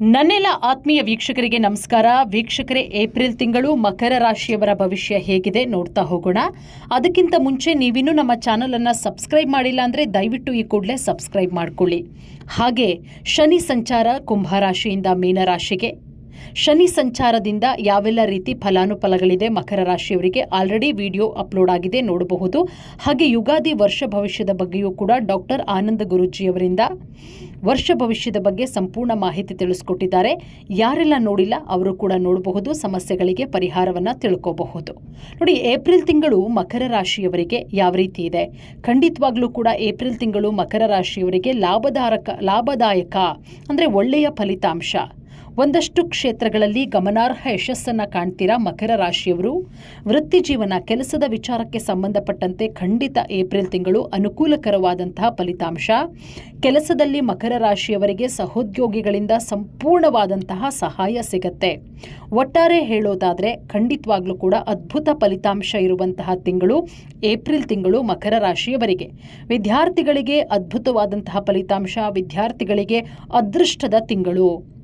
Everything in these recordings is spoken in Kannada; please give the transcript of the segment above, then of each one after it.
ನನ್ನೆಲ್ಲ ಆತ್ಮೀಯ ವೀಕ್ಷಕರಿಗೆ ನಮಸ್ಕಾರ. ವೀಕ್ಷಕರೇ, ಏಪ್ರಿಲ್ ತಿಂಗಳು ಮಕರ ರಾಶಿಯವರ ಭವಿಷ್ಯ ಹೇಗಿದೆ ನೋಡ್ತಾ ಹೋಗೋಣ. ಅದಕ್ಕಿಂತ ಮುಂಚೆ ನೀವಿನ್ನೂ ನಮ್ಮ ಚಾನಲನ್ನು ಸಬ್ಸ್ಕ್ರೈಬ್ ಮಾಡಿಲ್ಲ ಅಂದರೆ ದಯವಿಟ್ಟು ಈ ಕೂಡಲೇ ಸಬ್ಸ್ಕ್ರೈಬ್ ಮಾಡಿಕೊಳ್ಳಿ. ಹಾಗೆ ಶನಿ ಸಂಚಾರ ಕುಂಭ ರಾಶಿಯಿಂದ ಮೀನರಾಶಿಗೆ ಶನಿ ಸಂಚಾರದಿಂದ ಯಾವೆಲ್ಲ ರೀತಿ ಫಲಾನುಫಲಗಳಿದೆ ಮಕರ ರಾಶಿಯವರಿಗೆ ಆಲ್ರೆಡಿ ವಿಡಿಯೋ ಅಪ್ಲೋಡ್ ಆಗಿದೆ ನೋಡಬಹುದು. ಹಾಗೆ ಯುಗಾದಿ ವರ್ಷ ಭವಿಷ್ಯದ ಬಗ್ಗೆಯೂ ಕೂಡ ಡಾಕ್ಟರ್ ಆನಂದ ಗುರುಜಿಯವರಿಂದ ವರ್ಷ ಭವಿಷ್ಯದ ಬಗ್ಗೆ ಸಂಪೂರ್ಣ ಮಾಹಿತಿ ತಿಳಿಸ್ಕೊಟ್ಟಿದ್ದಾರೆ. ಯಾರೆಲ್ಲ ನೋಡಿಲ್ಲ ಅವರು ಕೂಡ ನೋಡಬಹುದು, ಸಮಸ್ಯೆಗಳಿಗೆ ಪರಿಹಾರವನ್ನು ತಿಳ್ಕೋಬಹುದು. ನೋಡಿ, ಏಪ್ರಿಲ್ ತಿಂಗಳು ಮಕರ ರಾಶಿಯವರಿಗೆ ಯಾವ ರೀತಿ ಇದೆ? ಖಂಡಿತವಾಗ್ಲೂ ಕೂಡ ಏಪ್ರಿಲ್ ತಿಂಗಳು ಮಕರ ರಾಶಿಯವರಿಗೆ ಲಾಭದಾರಕ, ಲಾಭದಾಯಕ ಅಂದರೆ ಒಳ್ಳೆಯ ಫಲಿತಾಂಶ. ಒಂದಷ್ಟು ಕ್ಷೇತ್ರಗಳಲ್ಲಿ ಗಮನಾರ್ಹ ಯಶಸ್ಸನ್ನು ಕಾಣ್ತೀರಾ ಮಕರ ರಾಶಿಯವರು? ವೃತ್ತಿ ಜೀವನ ಕೆಲಸದ ವಿಚಾರಕ್ಕೆ ಸಂಬಂಧಪಟ್ಟಂತೆ ಖಂಡಿತ ಏಪ್ರಿಲ್ ತಿಂಗಳು ಅನುಕೂಲಕರವಾದಂತಹ ಫಲಿತಾಂಶ. ಕೆಲಸದಲ್ಲಿ ಮಕರ ರಾಶಿಯವರಿಗೆ ಸಹೋದ್ಯೋಗಿಗಳಿಂದ ಸಂಪೂರ್ಣವಾದಂತಹ ಸಹಾಯ ಸಿಗತ್ತೆ. ಒಟ್ಟಾರೆ ಹೇಳೋದಾದರೆ ಖಂಡಿತವಾಗ್ಲೂ ಕೂಡ ಅದ್ಭುತ ಫಲಿತಾಂಶ ಇರುವಂತಹ ತಿಂಗಳು ಏಪ್ರಿಲ್ ತಿಂಗಳು ಮಕರ ರಾಶಿಯವರಿಗೆ. ವಿದ್ಯಾರ್ಥಿಗಳಿಗೆ ಅದ್ಭುತವಾದಂತಹ ಫಲಿತಾಂಶ, ವಿದ್ಯಾರ್ಥಿಗಳಿಗೆ ಅದೃಷ್ಟದ ತಿಂಗಳು.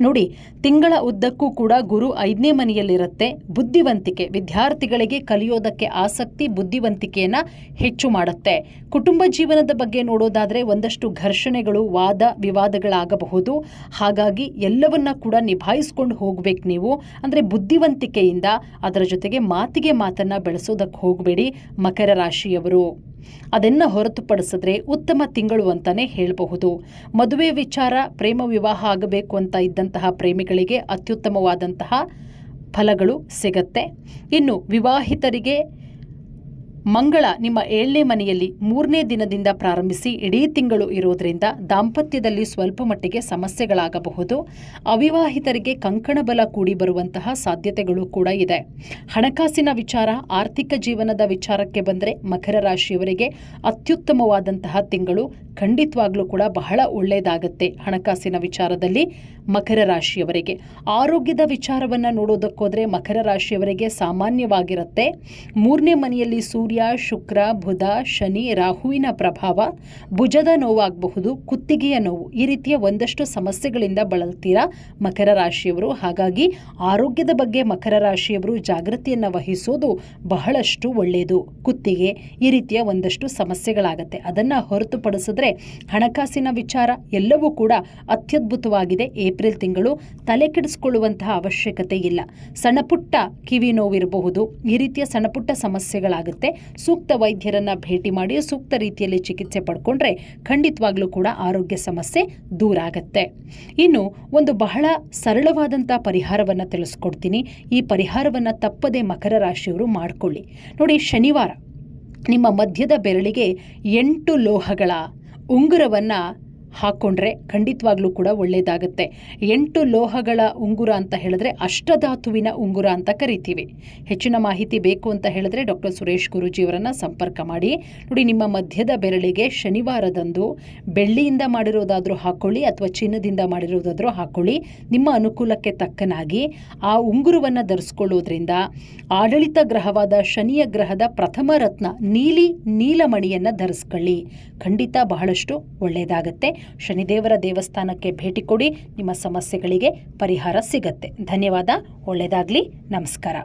ನೋಡಿ, ತಿಂಗಳ ಉದ್ದಕ್ಕೂ ಕೂಡ ಗುರು ಐದನೇ ಮನೆಯಲ್ಲಿರುತ್ತೆ. ಬುದ್ಧಿವಂತಿಕೆ, ವಿದ್ಯಾರ್ಥಿಗಳಿಗೆ ಕಲಿಯೋದಕ್ಕೆ ಆಸಕ್ತಿ, ಬುದ್ಧಿವಂತಿಕೆಯನ್ನು ಹೆಚ್ಚು ಮಾಡುತ್ತೆ. ಕುಟುಂಬ ಜೀವನದ ಬಗ್ಗೆ ನೋಡೋದಾದರೆ ಒಂದಷ್ಟು ಘರ್ಷಣೆಗಳು, ವಾದ, ವಿವಾದಗಳಾಗಬಹುದು. ಹಾಗಾಗಿ ಎಲ್ಲವನ್ನ ಕೂಡ ನಿಭಾಯಿಸ್ಕೊಂಡು ಹೋಗ್ಬೇಕು ನೀವು. ಅಂದರೆ ಬುದ್ಧಿವಂತಿಕೆಯಿಂದ ಅದರ ಜೊತೆಗೆ ಮಾತಿಗೆ ಮಾತನ್ನು ಬೆಳೆಸೋದಕ್ಕೆ ಹೋಗಬೇಡಿ ಮಕರ ರಾಶಿಯವರು. ಅದನ್ನು ಹೊರತುಪಡಿಸಿದ್ರೆ ಉತ್ತಮ ತಿಂಗಳು ಅಂತಲೇ ಹೇಳಬಹುದು. ಮದುವೆ ವಿಚಾರ, ಪ್ರೇಮ ವಿವಾಹ ಆಗಬೇಕು ಅಂತ ಇದ್ದಂತಹ ಪ್ರೇಮಿಗಳಿಗೆ ಅತ್ಯುತ್ತಮವಾದಂತಹ ಫಲಗಳು ಸಿಗತ್ತೆ. ಇನ್ನು ವಿವಾಹಿತರಿಗೆ ಮಂಗಳ ನಿಮ್ಮ ಏಳನೇ ಮನೆಯಲ್ಲಿ ಮೂರನೇ ದಿನದಿಂದ ಪ್ರಾರಂಭಿಸಿ ಇಡೀ ತಿಂಗಳು ಇರೋದ್ರಿಂದ ದಾಂಪತ್ಯದಲ್ಲಿ ಸ್ವಲ್ಪ ಮಟ್ಟಿಗೆ ಸಮಸ್ಯೆಗಳಾಗಬಹುದು. ಅವಿವಾಹಿತರಿಗೆ ಕಂಕಣ ಬಲ ಕೂಡಿ ಬರುವಂತಹ ಸಾಧ್ಯತೆಗಳು ಕೂಡ ಇದೆ. ಹಣಕಾಸಿನ ವಿಚಾರ, ಆರ್ಥಿಕ ಜೀವನದ ವಿಚಾರಕ್ಕೆ ಬಂದರೆ ಮಕರ ರಾಶಿಯವರಿಗೆ ಅತ್ಯುತ್ತಮವಾದಂತಹ ತಿಂಗಳು. ಖಂಡಿತವಾಗ್ಲೂ ಕೂಡ ಬಹಳ ಒಳ್ಳೆಯದಾಗತ್ತೆ ಹಣಕಾಸಿನ ವಿಚಾರದಲ್ಲಿ ಮಕರ ರಾಶಿಯವರಿಗೆ. ಆರೋಗ್ಯದ ವಿಚಾರವನ್ನು ನೋಡೋದಕ್ಕೋದ್ರೆ ಮಕರ ರಾಶಿಯವರಿಗೆ ಸಾಮಾನ್ಯವಾಗಿರುತ್ತೆ. ಮೂರನೇ ಮನೆಯಲ್ಲಿ ಸೂರ್ಯ, ಶುಕ್ರ, ಬುಧ, ಶನಿ, ರಾಹುವಿನ ಪ್ರಭಾವ ಭುಜದ ನೋವಾಗಬಹುದು, ಕುತ್ತಿಗೆಯ ನೋವು. ಈ ರೀತಿಯ ಒಂದಷ್ಟು ಸಮಸ್ಯೆಗಳಿಂದ ಬಳಲ್ತೀರಾ ಮಕರ ರಾಶಿಯವರು? ಹಾಗಾಗಿ ಆರೋಗ್ಯದ ಬಗ್ಗೆ ಮಕರ ರಾಶಿಯವರು ಜಾಗೃತಿಯನ್ನು ವಹಿಸೋದು ಬಹಳಷ್ಟು ಒಳ್ಳೆಯದು ಕುತ್ತಿಗೆ ಈ ರೀತಿಯ ಒಂದಷ್ಟು ಸಮಸ್ಯೆಗಳಾಗತ್ತೆ. ಅದನ್ನು ಹೊರತುಪಡಿಸಿದ್ರೆ ಹಣಕಾಸಿನ ವಿಚಾರ ಎಲ್ಲವೂ ಕೂಡ ಅತ್ಯದ್ಭುತವಾಗಿದೆ. ಏಪ್ರಿಲ್ ತಿಂಗಳು ತಲೆ ಕೆಡಿಸಿಕೊಳ್ಳುವಂತಹ ಅವಶ್ಯಕತೆ ಇಲ್ಲ. ಸಣ್ಣಪುಟ್ಟ ಕಿವಿ ನೋವಿರಬಹುದು. ಈ ರೀತಿಯ ಸಣ್ಣಪುಟ್ಟ ಸಮಸ್ಯೆಗಳಾಗುತ್ತೆ. ಸೂಕ್ತ ವೈದ್ಯರನ್ನ ಭೇಟಿ ಮಾಡಿ ಸೂಕ್ತ ರೀತಿಯಲ್ಲಿ ಚಿಕಿತ್ಸೆ ಪಡ್ಕೊಂಡ್ರೆ ಖಂಡಿತವಾಗ್ಲೂ ಕೂಡ ಆರೋಗ್ಯ ಸಮಸ್ಯೆ ದೂರ ಆಗತ್ತೆ. ಇನ್ನು ಒಂದು ಬಹಳ ಸರಳವಾದಂಥ ಪರಿಹಾರವನ್ನ ತಿಳಿಸ್ಕೊಡ್ತೀನಿ. ಈ ಪರಿಹಾರವನ್ನ ತಪ್ಪದೆ ಮಕರ ರಾಶಿಯವರು ಮಾಡಿಕೊಳ್ಳಿ. ನೋಡಿ, ಶನಿವಾರ ನಿಮ್ಮ ಮಧ್ಯದ ಬೆರಳಿಗೆ ಎಂಟು ಲೋಹಗಳ ಉಂಗುರವನ್ನು ಹಾಕ್ಕೊಂಡ್ರೆ ಖಂಡಿತವಾಗ್ಲೂ ಕೂಡ ಒಳ್ಳೆಯದಾಗುತ್ತೆ ಎಂಟು ಲೋಹಗಳ ಉಂಗುರ ಅಂತ ಹೇಳಿದ್ರೆ ಅಷ್ಟಧಾತುವಿನ ಉಂಗುರ ಅಂತ ಕರಿತೀವಿ. ಹೆಚ್ಚಿನ ಮಾಹಿತಿ ಬೇಕು ಅಂತ ಹೇಳಿದ್ರೆ ಡಾಕ್ಟರ್ ಸುರೇಶ್ ಗುರುಜಿಯವರನ್ನು ಸಂಪರ್ಕ ಮಾಡಿ. ನೋಡಿ, ನಿಮ್ಮ ಮಧ್ಯದ ಬೆರಳಿಗೆ ಶನಿವಾರದಂದು ಬೆಳ್ಳಿಯಿಂದ ಮಾಡಿರೋದಾದರೂ ಹಾಕ್ಕೊಳ್ಳಿ ಅಥವಾ ಚಿನ್ನದಿಂದ ಮಾಡಿರೋದಾದರೂ ಹಾಕ್ಕೊಳ್ಳಿ ನಿಮ್ಮ ಅನುಕೂಲಕ್ಕೆ ತಕ್ಕನಾಗಿ ಆ ಉಂಗುರವನ್ನು ಧರಿಸ್ಕೊಳ್ಳೋದ್ರಿಂದ ಆಡಳಿತ ಗ್ರಹವಾದ ಶನಿಯ ಗ್ರಹದ ಪ್ರಥಮ ರತ್ನ ನೀಲಿ ನೀಲಮಣಿಯನ್ನು ಧರಿಸ್ಕೊಳ್ಳಿ. ಖಂಡಿತ ಬಹಳಷ್ಟು ಒಳ್ಳೆಯದಾಗತ್ತೆ ಶನಿದೇವರ ದೇವಸ್ಥಾನಕ್ಕೆ ಭೇಟಿ ಕೊಡಿ. ನಿಮ್ಮ ಸಮಸ್ಯೆಗಳಿಗೆ ಪರಿಹಾರ ಸಿಗತ್ತೆ. ಧನ್ಯವಾದ. ಒಳ್ಳೆಯದಾಗಲಿ ನಮಸ್ಕಾರ.